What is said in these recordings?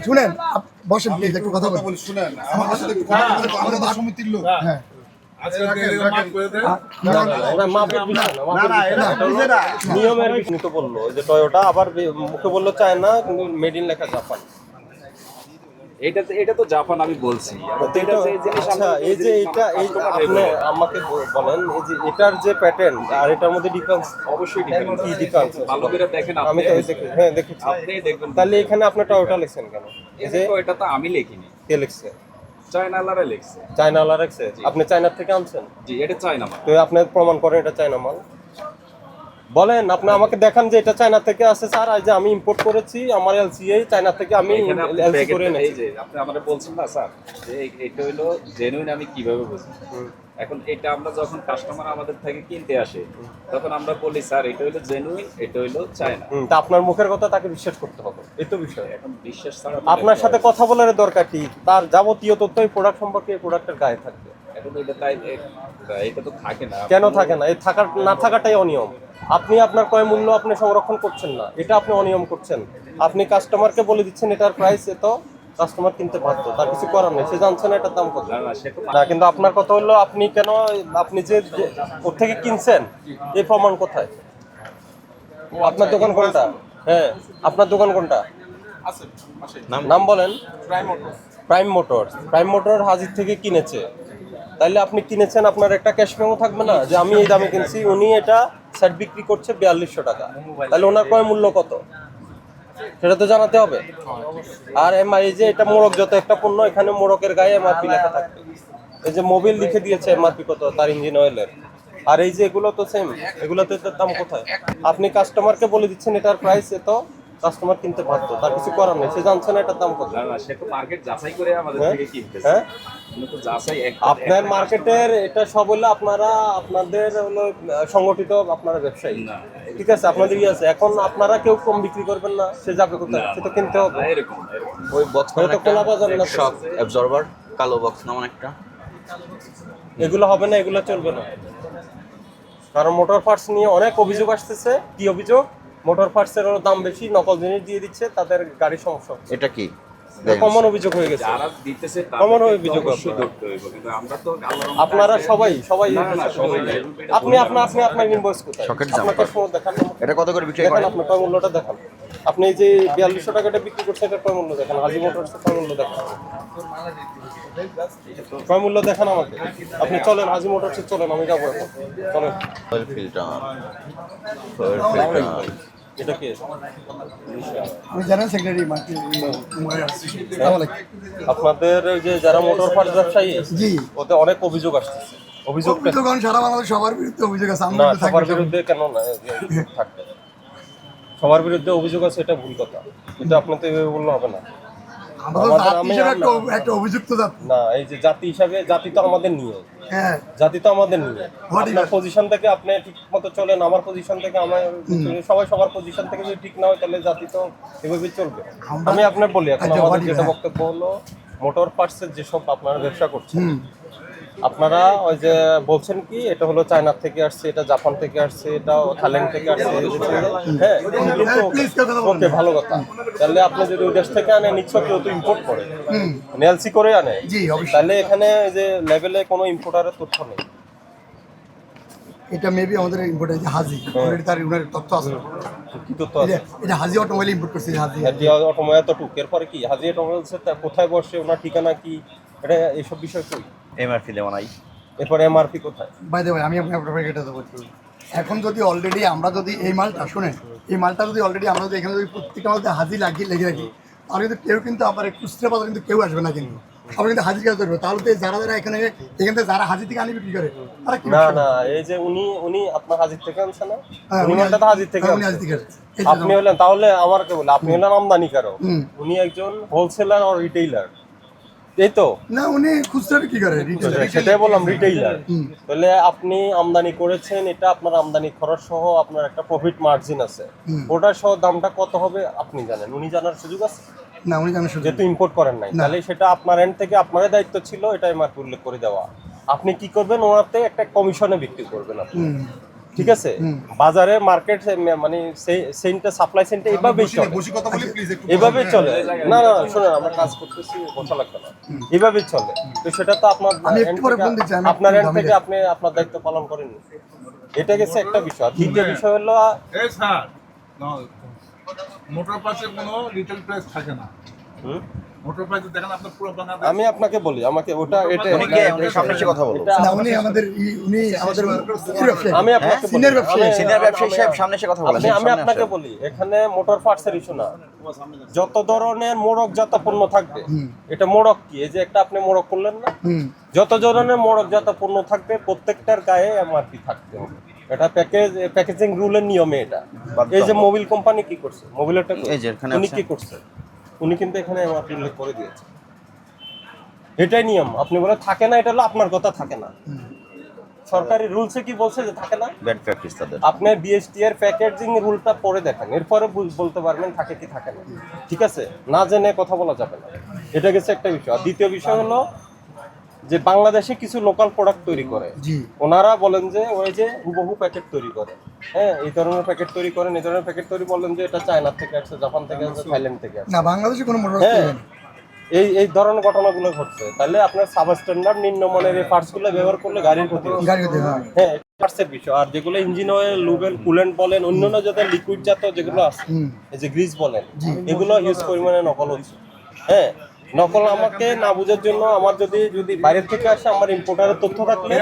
শুনেন বসেন প্লিজ একটু কথা বলি শুনেন আমার সমিতির লোক হ্যাঁ না, না। নিয়মের বলল যে টয়োটা আবার মুখে বলল চায়না কিন্তু মেড ইন লেখা জাপান এটা এটা তো জাপান আমি বলছি। জিনিস আচ্ছা এই যে এটা এই আপনি আমাকে বলেন এই যে এটার যে প্যাটার্ন আর এটার মধ্যে ডিফারেন্স অবশ্যই difference কি ডিফারেন্স ভালো করে দেখেন আমি তো দেখি হ্যাঁ দেখেছি। আপনি দেখবেন তাহলে এখানে আপনি টয়োটা লিখছেন কেন? এই যে এটা তো আমি লিখিনি। কে লিখছে? চায়নালারা লিখছে। চায়না রাখছে আপনি চায়নার থেকে আনছেন? জি এটা চায়না মাল। তো আপনি প্রমাণ করেন এটা চায়না মাল। বলেন আপনি আমাকে দেখান যে এটা চায়না থেকে আসে স্যার যে আমি ইম্পোর্ট করেছি আমার এলসিএ চায়না থেকে আমি এলসি করে এনেছি। যে আপনি আমারে বলছেন না স্যার যে এটা হইল জেনুইন আমি কীভাবে বুঝি এখন এটা আমরা যখন কাস্টমার আমাদের থেকে কিনতে আসে তখন আমরা বলি স্যার এটা হইল জেনুইন এটা হইল চায়না। তা আপনার মুখের কথা তাকে বিশ্বাস করতে হবে। এই তো বিষয়। এখন বিশ্বাস ছাড়া আপনার সাথে কথা বলার দরকার কি? তার যাবতীয় তথ্য এই প্রোডাক্ট সম্পর্কে প্রোডাক্টের গায়ে থাকবে এখন এটা তাই এটা তো থাকে না। কেন থাকে না? এই থাকার না থাকাটাই অনিয়ম। আপনি আপনার ক্রয় মূল্য আপনি সংরক্ষণ করছেন না। এটা আপনি অনিয়ম করছেন। আপনি কাস্টমারকে বলে দিচ্ছেন এটার প্রাইস এত কাস্টমার কিনতে বাধ্য। তার কিছু করার নেই। সে জানছে না এটার দাম কত। না কিন্তু আপনার কথা হলো আপনি কেন আপনি যে যে- ওর থেকে কিনছেন এই প্রমাণ কোথায়? আপনার দোকান কোনটা? হ্যাঁ আপনার দোকান কোনটা? নাম? বলেন। প্রাইম মোটর প্রাইম মোটর হাজির থেকে কিনেছে। তাইলে আপনি কিনেছেন আপনার একটা ক্যাশ মেমো থাকবে না যে আমি এই দামে কিনছি উনি এটা সেট বিক্রি করছে বিয়াল্লিশশো টাকা। তাহলে ওনার ক্রয় মূল্য কত? সেটা তো জানাতে হবে। আর এমআই এই যে এটা মোরগ যত একটা পণ্য এখানে মোরকের গায়ে এমআরপি লেখা থাকবে। এই যে মোবিল লিখে দিয়েছে এমআরপি কত তার ইঞ্জিন অয়েলের। আর এই যে এগুলো তো সেম এগুলোতে তো দাম কোথায়? আপনি কাস্টমারকে বলে দিচ্ছেন এটার প্রাইস এত কাস্টমার কিনতে পারতো তার কিছু করার নেই সে জানছে না এটার দাম কত। না না সে তো মার্কেট যাচাই করে আমাদের হ্যাঁ? থেকে কিনতেছে। হ্যাঁ? উনি তো যাচাই এক আপনার মার্কেটের এটা সব হলো আপনারা আপনাদের হলো সংগঠিত আপনারা ব্যবসায়ী। ঠিক আছে আপনাদের ইয়ে আছে এখন আপনারা কেউ কম বিক্রি করবেন না সে যাবে কোথায়? সে তো কিনতে হবে। এরকম। ওই বক্স তো খোলা বাজার না শক অ্যাবজর্বার কালো বক্স নামান একটা। এগুলো হবে না এগুলো চলবে না। কারণ মোটর পার্টস নিয়ে অনেক অভিযোগ আসতেছে। কি অভিযোগ? মোটর পার্টসের হলো দাম বেশি নকল জিনিস দিয়ে দিচ্ছে তাদের গাড়ি সমস্যা এটা কি? কমন অভিযোগ হয়ে গেছে। যারা দিতেছে কমন অভিযোগ। কিন্তু আমরা তো আপনারা সবাই সবাই। আপনি আপনার আপনি আপনার ইনভয়েস কোথায়? আপনাকে। সময় দেখান। এটা কত করে বিক্রি করেন? আপনার কয় মূল্যটা দেখান। আপনি এই যে বিয়াল্লিশশো টাকাটা বিক্রি করছেন এটা কয় মূল্য দেখান? হাজি মোটরসের কয় মূল্য দেখান? কয় মূল্য দেখান আমাকে? আপনি চলেন হাজি মোটরসে চলেন আমি যাব এখন। চলেন। এটা কি? সেক্রেটারি আলাইকুম আপনাদের যে যারা মোটর পার্ট ব্যবসায়ী জি। ওতে অনেক অভিযোগ আসছে অভিযোগ সারা বাংলাদেশ সবার বিরুদ্ধে অভিযোগ আছে না সবার বিরুদ্ধে কেন না থাকবে। সবার বিরুদ্ধে অভিযোগ আছে এটা ভুল কথা। কিন্তু আপনাদের এভাবে বললে হবে না। একটা অভিযুক্ত জাতি। না এই যে জাতি হিসাবে জাতি তো আমাদের নিয়ে। হ্যাঁ। জাতি তো আমাদের নিয়ে। What আপনার পজিশন থেকে আপনি ঠিক মতো চলেন আমার পজিশন থেকে আমার সবাই সবার পজিশন থেকে যদি ঠিক না হয় তাহলে জাতি তো এভাবে চলবে। আমি আপনার বলি এখন আচ্ছা, আমাদের যেটা বক্তব্য হলো মোটর পার্টসের যেসব আপনারা ব্যবসা করছেন আপনারা ওই যে বলছেন কি এটা হলো চায়নার থেকে আসছে এটা জাপান থেকে আসছে এটা থাইল্যান্ড থেকে আসছে হ্যাঁ হ্যাঁ, ওকে ভালো কথা। তাহলে আপনি যদি ওই দেশ থেকে আনে নিচ্ছ কেউ তো ইম্পোর্ট করে। নেলসি করে আনে। তাহলে এখানে যে লেভেলে কোনো ইম্পোর্টারের তথ্য নেই। এটা মেবি আমাদের ইম্পোর্ট আছে হাজি। অলরেডি তার উনার তথ্য আছে। কি তথ্য আছে? এটা হাজি অটোমোবাইল ইম্পোর্ট করছে হাজি। হাজি অটোমোবাইল তো টুক এরপরে কি? হাজি অটোমোবাইলসের তা কোথায় বসে? ওনার ঠিকানা কি? এটা এইসব বিষয় কই? এমআরপি দেওয়া নাই। এরপরে এমআরপি কোথায়? বাই দ্য আমি আপনার এটা দেবো। এখন যদি অলরেডি আমরা যদি এই মালটা শুনেন এই মালটা যদি অলরেডি আমরা যদি এখানে যদি প্রত্যেকটা মধ্যে হাজি লাগিয়ে লেগে রাখি তাহলে কিন্তু কেউ কিন্তু আবার খুচরা বাজার কিন্তু কেউ আসবে না কিন্তু। সবাই কিন্তু হাজির কাজ করবে তাহলে যারা যারা এখানে এখান থেকে যারা হাজির থেকে আনি বিক্রি করে তারা কি না না এই যে উনি উনি আপনার হাজির থেকে আনছে না? হ্যাঁ, উনি মালটা তো হাজির থেকে হ্যাঁ, উনি। হাজির থেকে আপনি হলেন তাহলে আমার কে বলে আপনি হলেন আমদানি কারও উনি একজন হোলসেলার আর রিটেইলার এই তো। না উনি খুচরা বিক্রি করে সেটাই বললাম রিটেইলার তাহলে আপনি আমদানি করেছেন এটা আপনার আমদানি খরচ সহ আপনার একটা প্রফিট মার্জিন আছে। ওটার সহ দামটা কত হবে আপনি জানেন? উনি জানার সুযোগ আছে? না উনি জানেন শুধু যেহেতু ইম্পোর্ট করেন নাই। তাহলে সেটা আপনার এন্ড থেকে আপনারই দায়িত্ব ছিল এটা এমআরপি উল্লেখ করে দেওয়া। আপনি কি করবেন থেকে একটা কমিশনে বিক্রি করবেন আপনি। ঠিক আছে? বাজারে মার্কেট মানে সেন্টার সাপ্লাই সেন্টার এভাবেই চলে। বসি কথা বলি প্লিজ একটু এভাবেই চলে। না। না শোনেন আমরা কাজ করতেছি বসা লাগবে না। এভাবেই চলে। তো সেটা তো আপনার আপনার এন্ড থেকে আপনি আপনার দায়িত্ব পালন করেন। এটা গেছে একটা বিষয়। দ্বিতীয় বিষয় হলো মোটর পাশে কোনো রিটেল প্রাইস থাকে না। আমি আপনাকে বলি আমাকে ওটা এটা উনি কে আপনি সামনে এসে কথা বলুন। এটা না উনি আমাদের উনি আমাদের আমি আপনাকে বলি, ব্যবসায়ী। আমি- সিনিয়র ব্যবসায়ী সাহেব সামনে এসে কথা বলেন আমি আপনাকে বলি এখানে মোটর পার্টসের ইস্যু না। যত ধরনের মোড়কজাত পণ্য থাকবে এটা মোড়ক কি? এই যে একটা আপনি মোড়ক করলেন না? যত ধরনের মোড়কজাত পণ্য থাকবে প্রত্যেকটার গায়ে এমআরপি থাকতে হবে। এটা প্যাকেজ প্যাকেজিং রুলের নিয়মে এটা। এই যে মোবিল কোম্পানি কি করছে? মোবিলেরটা? এই যে এখানে উনি কি করছে? উনি কিন্তু এখানে এমআরপি উল্লেখ করে দিয়েছে এটাই নিয়ম। আপনি বলে থাকে না এটা হলো আপনার কথা থাকে না। সরকারি রুলসে কি বলছে যে থাকে না? ব্যাড প্র্যাকটিস তাদের। আপনি বিএসটি এর প্যাকেজিং রুলটা পরে দেখেন এরপরে বলতে পারবেন থাকে কি থাকে না। ঠিক আছে? না জেনে কথা বলা যাবে না। এটা গেছে একটা বিষয়। আর দ্বিতীয় বিষয় হলো যে বাংলাদেশে কিছু লোকাল প্রোডাক্ট তৈরি করে। ওনারা বলেন যে ওই যে হুবহু প্যাকেট তৈরি করে। হ্যাঁ এই ধরনের প্যাকেট তৈরি করেন এই ধরনের প্যাকেট তৈরি বলেন যে এটা চায়না থেকে আসছে জাপান থেকে আসছে থাইল্যান্ড থেকে আসছে। না বাংলাদেশে কোনো হ্যাঁ এই এই ধরনের ঘটনাগুলো ঘটছে। তাহলে আপনার সাব স্ট্যান্ডার্ড নিম্নমানের এই পার্টসগুলো ব্যবহার করলে গাড়ির ক্ষতি হ্যাঁ হ্যাঁ পার্টসের বিষয়। আর যেগুলো ইঞ্জিন অয়েল লুবেল কুলেন্ট বলেন অন্যান্য যাদের লিকুইড জাত যেগুলো আছে এই যে গ্রিজ বলেন এগুলো হিউজ পরিমাণে নকল হচ্ছে। হ্যাঁ নকল আমাকে না বুঝার জন্য আমার যদি যদি বাইরের থেকে আসে আমার ইম্পোর্টারের তথ্য থাকলে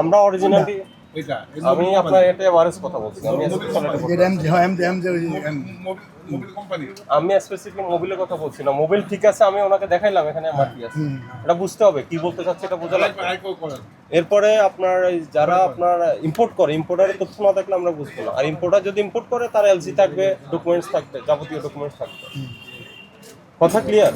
আমরা অরিজিনালি এটা আমি আপনার এটা এভারেজ কথা বলছি আমি আমি স্পেসিফিক মোবিলের কথা বলছি না। মোবিল ঠিক আছে আমি ওনাকে দেখাইলাম এখানে আমার কি আছে। এটা বুঝতে হবে কি বলতে চাচ্ছে এটা বোঝা লাগবে। এরপরে আপনার যারা আপনার ইম্পোর্ট করে ইম্পোর্টারের তথ্য না থাকলে আমরা বুঝব না। আর ইম্পোর্টার যদি ইম্পোর্ট করে তার এলসি থাকবে ডকুমেন্টস থাকবে যাবতীয় ডকুমেন্টস থাকবে। কথা ক্লিয়ার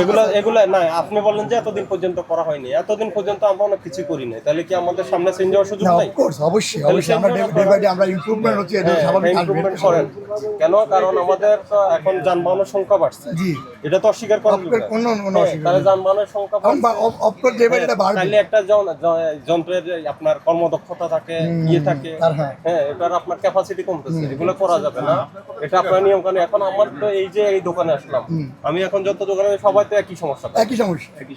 এগুলা এগুলা না আপনি বলেন যে এতদিন পর্যন্ত করা হয়নি। এতদিন পর্যন্ত আমরা অনেক কিছু করি নাই। তাহলে কি আমাদের সামনে চেঞ্জ হওয়ার সুযোগ নাই? অফকোর্স অবশ্যই অবশ্যই আমরা ডে বাই ডে আমরা ইমপ্রুভমেন্ট হচ্ছে এটা হ্যাঁ, স্বাভাবিক ইমপ্রুভমেন্ট করেন। কেন? কারণ আমাদের এখন যানবাহনের সংখ্যা বাড়ছে। জি। এটা তো অস্বীকার করা যাবে না। কোনো কোনো হ্যাঁ, তাহলে যানবাহনের সংখ্যা এখন বাড়ছে। অফকোর্স ডে বাই ডে হ্যাঁ, বাড়বে। তাহলে একটা য- য- যন্ত্রের আপনার কর্মদক্ষতা থাকে ইয়ে থাকে। হ্যাঁ। হ্যাঁ এটার আপনার ক্যাপাসিটি কমতেছে এগুলো করা যাবে না। এটা আপনার নিয়ম কানুন। এখন আমার তো এই যে এই দোকানে আসলাম আমি এখন যত দোকানে সবাই তো একই সমস্যা একই সমস্যা। একই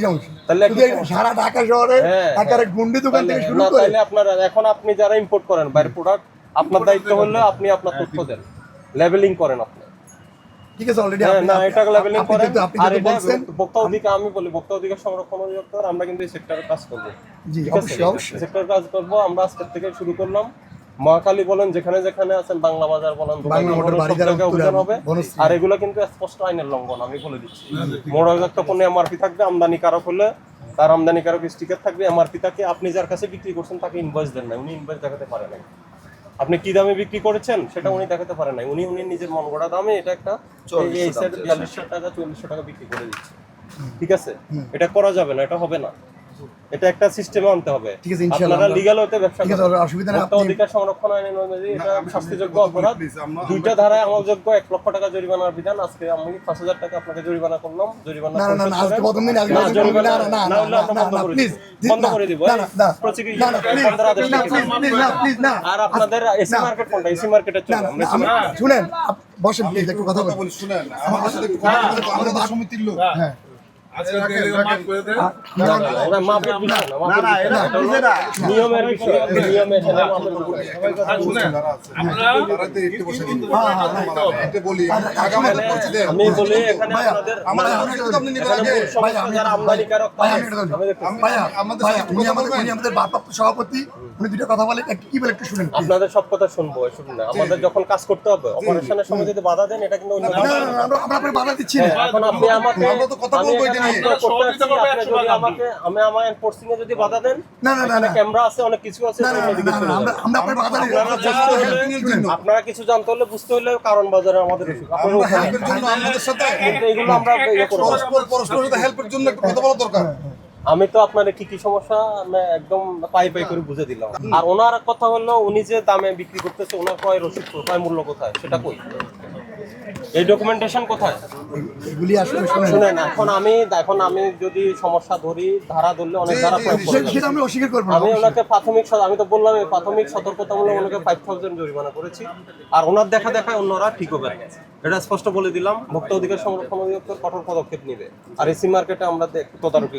সমস্যা। তাহলে একই সমস্যা। সারা ঢাকা শহরে হ্যাঁ, গুন্ডি দোকান থেকে শুরু করে তাহলে আপনার এখন আপনি যারা ইম্পোর্ট করেন বাইরের প্রোডাক্ট আপনার দায়িত্ব হলো আপনি আপনার তথ্য দেন। লেভেলিং করেন আপনি। ঠিক আছে অলরেডি না এটা লেভেলিং আর এটা অধিকার আমি বলি অধিকার সংরক্ষণ অধিদপ্তর আমরা কিন্তু এই সেক্টরে কাজ করব। জি অবশ্যই অবশ্যই। সেক্টর কাজ করব। আমরা আজকের থেকে শুরু করলাম। মহাকালী বলেন যেখানে যেখানে আছেন বাংলা বাজার বলেন অভিযান হবে। আর এগুলো কিন্তু স্পষ্ট আইনের লঙ্ঘন আমি বলে দিচ্ছি। মোড়াজাত পণ্য এমআরপি থাকবে আমদানি কারক হলে তার আমদানি কারক স্টিকার থাকবে। এমআরপি তাকে আপনি যার কাছে বিক্রি করছেন তাকে ইনভয়েস দেন না উনি ইনভয়েস দেখাতে পারে নাই। আপনি কি দামে বিক্রি করেছেন? সেটা উনি দেখাতে পারেন নাই। উনি উনি নিজের মন গড়া দামে এটা একটা চল্লিশ এই সাইড বিয়াল্লিশশো টাকা চল্লিশশো টাকা বিক্রি করে দিচ্ছে। ঠিক আছে? এটা করা যাবে না এটা হবে না। এটা একটা সিস্টেমে আনতে হবে ঠিক আছে, ইনশাআল্লাহ আপনারা লিগ্যাল হতে ব্যবসা ঠিক আছে। অসুবিধা নেই, ভোক্তা আপনি- অধিকার সংরক্ষণ আইনের অনুযায়ী এটা শাস্তিযোগ্য অপরাধ দুইটা ধারায় আমলযোগ্য এক লক্ষ টাকা জরিমানার বিধান আজকে আমি পাঁচ হাজার টাকা আপনাকে জরিমানা করলাম জরিমানা না না না না, আজকে প্রথম দিন আজকে না, জরিমানা না না না না না না বন্ধ করে প্লিজ দিব। বন্ধ করে দিব না না না না না প্লিজ না প্লিজ না প্লিজ না আর আপনাদের এসি মার্কেট কোনটা এসি মার্কেটে না চলে না আমরা না, আমি- শুনেন বসেন প্লিজ একটু কথা বলি শুনেন আমার সাথে একটু কথা বলি আমাদের তো সমিতির লোক হ্যাঁ বিষয় নিয়মের আমি বলি এখানে সভাপতি উনি দুটো কথা বলে একটু কি বলে একটু শুনেন আপনাদের সব কথা শুনব শুনুন না। আমাদের যখন কাজ করতে হবে অপারেশনের সময় যদি বাধা দেন এটা কিন্তু অন্য আমরা বাধা দিচ্ছি না। হ্যাঁ, এখন আপনি আমাকে আমরা তো কথা বলব আমাকে আমি আমার এনফোর্সিং এ যদি বাধা দেন না না না না। ক্যামেরা আছে অনেক কিছু আছে না, না, অন্য দিকে না, চলে না, আমরা আপনার বাধা কিছু জানতে হলে বুঝতে হলে কারণ বাজারে আমাদের সাথে এগুলো আমরা ইয়ে করব না। পরস্পর হেল্পের জন্য একটু কথা বলা দরকার। আমি তো আপনার কি কি সমস্যা একদম পাই পাই করে বুঝে দিলাম। আর ওনার কথা হলো উনি যে দামে বিক্রি করতেছে ওনার কয় রসিদ কয় মূল্য কোথায় সেটা কই? এই ডকুমেন্টেশন কোথায়? এগুলি আসলে শুনেন। শুনেন এখন আমি এখন আমি যদি সমস্যা ধরি ধারা ধরলে অনেক ধারা প্রয়োগ করে সেটা আমি অস্বীকার করব আমি ওনাকে প্রাথমিক আমি তো বললাম প্রাথমিক সতর্কতামূলক ওনাকে ফাইভ থাউজেন্ড জরিমানা করেছি। আর ওনার দেখা দেখায় অন্যরা ঠিক হবে। এটা স্পষ্ট বলে দিলাম ভোক্তা অধিকার সংরক্ষণ অধিদপ্তর কঠোর পদক্ষেপ নেবে। আর এসি মার্কেটে আমরা তদারকি